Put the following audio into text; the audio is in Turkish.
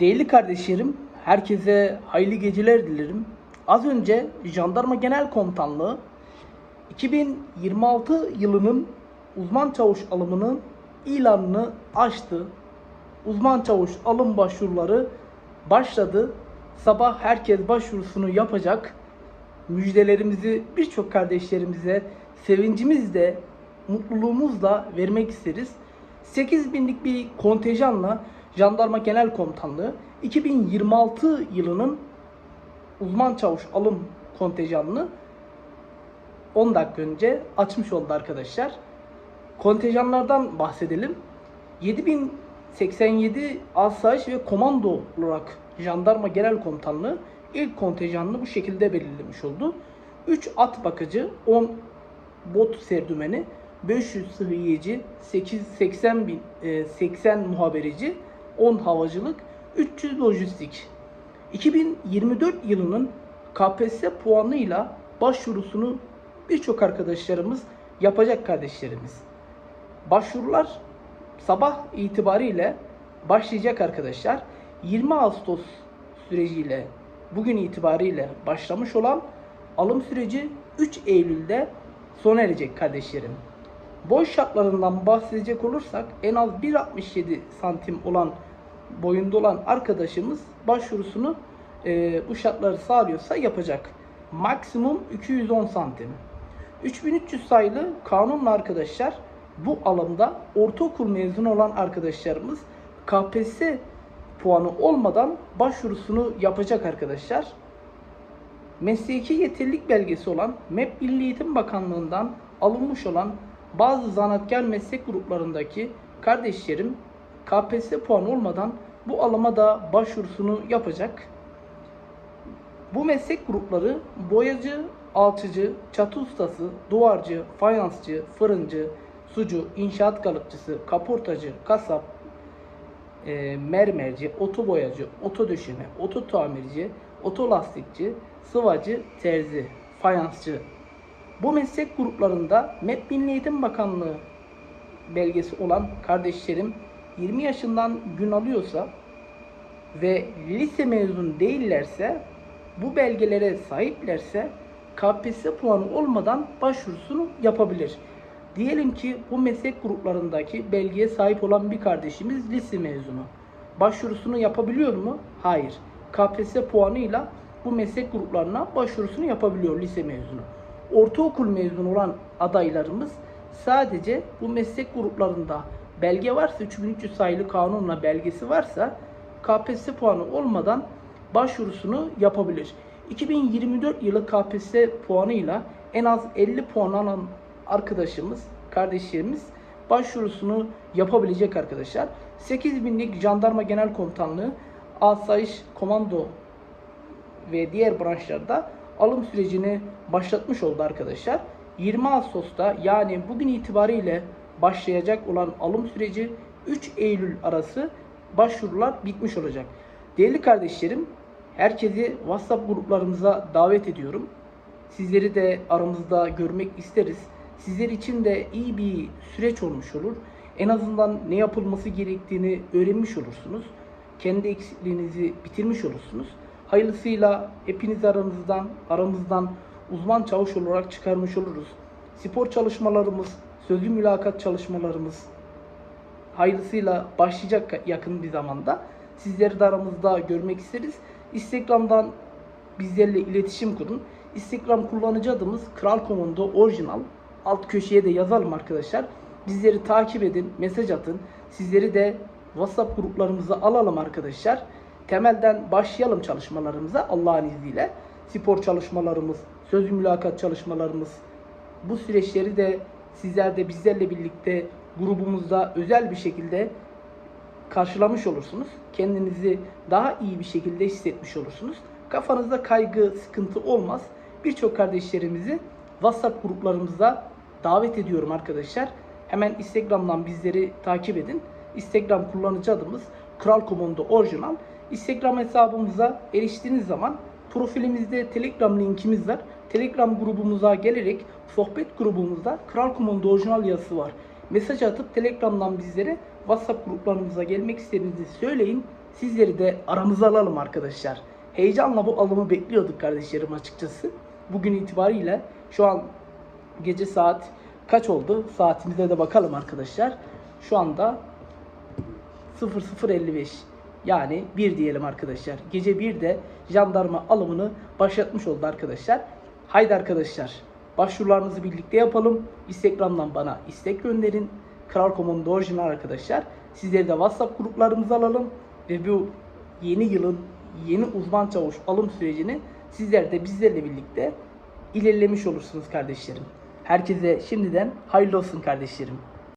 Değerli kardeşlerim, herkese hayırlı geceler dilerim. Az önce Jandarma Genel Komutanlığı 2026 yılının uzman çavuş alımının ilanını açtı. Uzman çavuş alım başvuruları başladı. Sabah herkes başvurusunu yapacak. Müjdelerimizi birçok kardeşlerimize sevincimizle, mutluluğumuzla vermek isteriz. 8 binlik bir kontenjanla Jandarma Genel Komutanlığı 2026 yılının uzman çavuş alım kontenjanını 10 dakika önce açmış oldu arkadaşlar. Kontenjanlardan bahsedelim. 7087 asayiş ve komando olarak Jandarma Genel Komutanlığı ilk kontenjanını bu şekilde belirlemiş oldu. 3 at bakıcı, 10 bot serdümeni, 500 sıhhiyeci, 8 80 bin, e, 80 muhaberici, 10 havacılık, 300 lojistik. 2024 yılının KPSS puanıyla başvurusunu birçok arkadaşlarımız yapacak kardeşlerimiz. Başvurular sabah itibariyle başlayacak arkadaşlar. 20 Ağustos süreciyle bugün itibariyle başlamış olan alım süreci 3 Eylül'de sona erecek kardeşlerim. Boy şartlarından bahsedecek olursak en az 1.67 santim olan boyunda olan arkadaşımız başvurusunu e, bu şartları sağlıyorsa yapacak. Maksimum 210 santim. 3300 sayılı kanunla arkadaşlar bu alımda ortaokul mezunu olan arkadaşlarımız KPSS puanı olmadan başvurusunu yapacak arkadaşlar. Mesleki yeterlilik belgesi olan MEP Milli Eğitim Bakanlığı'ndan alınmış olan bazı zanaatkar meslek gruplarındaki kardeşlerim KPSS puanı olmadan bu alıma da başvurusunu yapacak. Bu meslek grupları boyacı, alçıcı, çatı ustası, duvarcı, fayansçı, fırıncı, sucu, inşaat kalıpçısı, kaportacı, kasap, e, mermerci, oto boyacı, oto döşeme, oto tamirci, oto lastikçi, sıvacı, terzi, fayansçı. Bu meslek gruplarında MEP Milli Eğitim Bakanlığı belgesi olan kardeşlerim 20 yaşından gün alıyorsa ve lise mezun değillerse bu belgelere sahiplerse KPSS puanı olmadan başvurusunu yapabilir. Diyelim ki bu meslek gruplarındaki belgeye sahip olan bir kardeşimiz lise mezunu. Başvurusunu yapabiliyor mu? Hayır. KPSS puanıyla bu meslek gruplarına başvurusunu yapabiliyor lise mezunu. Ortaokul mezunu olan adaylarımız sadece bu meslek gruplarında belge varsa 3300 sayılı kanunla belgesi varsa KPSS puanı olmadan başvurusunu yapabilir. 2024 yılı KPSS puanıyla en az 50 puan alan arkadaşımız, kardeşlerimiz başvurusunu yapabilecek arkadaşlar. 8000'lik Jandarma Genel Komutanlığı, Asayiş Komando ve diğer branşlarda alım sürecini başlatmış oldu arkadaşlar. 20 Ağustos'ta yani bugün itibariyle başlayacak olan alım süreci 3 Eylül arası başvurular bitmiş olacak. Değerli kardeşlerim, herkesi WhatsApp gruplarımıza davet ediyorum. Sizleri de aramızda görmek isteriz. Sizler için de iyi bir süreç olmuş olur. En azından ne yapılması gerektiğini öğrenmiş olursunuz. Kendi eksikliğinizi bitirmiş olursunuz. Hayırlısıyla hepiniz aramızdan, aramızdan uzman çavuş olarak çıkarmış oluruz. Spor çalışmalarımız, sözlü mülakat çalışmalarımız hayırlısıyla başlayacak yakın bir zamanda. Sizleri de aramızda görmek isteriz. Instagram'dan bizlerle iletişim kurun. Instagram kullanıcı adımız Kral Komando Orijinal. Alt köşeye de yazalım arkadaşlar. Bizleri takip edin, mesaj atın. Sizleri de WhatsApp gruplarımıza alalım arkadaşlar. Temelden başlayalım çalışmalarımıza Allah'ın izniyle. Spor çalışmalarımız, sözlü mülakat çalışmalarımız, bu süreçleri de sizler de bizlerle birlikte grubumuzda özel bir şekilde karşılamış olursunuz. Kendinizi daha iyi bir şekilde hissetmiş olursunuz. Kafanızda kaygı, sıkıntı olmaz. Birçok kardeşlerimizi WhatsApp gruplarımıza davet ediyorum arkadaşlar. Hemen Instagram'dan bizleri takip edin. Instagram kullanıcı adımız Kral Komando Orijinal. Instagram hesabımıza eriştiğiniz zaman profilimizde Telegram linkimiz var. Telegram grubumuza gelerek sohbet grubumuzda Kral Komando Orijinal yazısı var. Mesaj atıp Telegram'dan bizlere WhatsApp gruplarımıza gelmek istediğinizi söyleyin. Sizleri de aramıza alalım arkadaşlar. Heyecanla bu alımı bekliyorduk kardeşlerim açıkçası. Bugün itibariyle şu an gece saat kaç oldu? Saatimize de bakalım arkadaşlar. Şu anda 0055 yani 1 diyelim arkadaşlar. Gece 1'de jandarma alımını başlatmış oldu arkadaşlar. Haydi arkadaşlar başvurularınızı birlikte yapalım. Instagram'dan bana istek gönderin. Kral Komando orijinal arkadaşlar. Sizleri de WhatsApp gruplarımıza alalım. Ve bu yeni yılın yeni uzman çavuş alım sürecini sizler de bizlerle birlikte ilerlemiş olursunuz kardeşlerim. Herkese şimdiden hayırlı olsun kardeşlerim.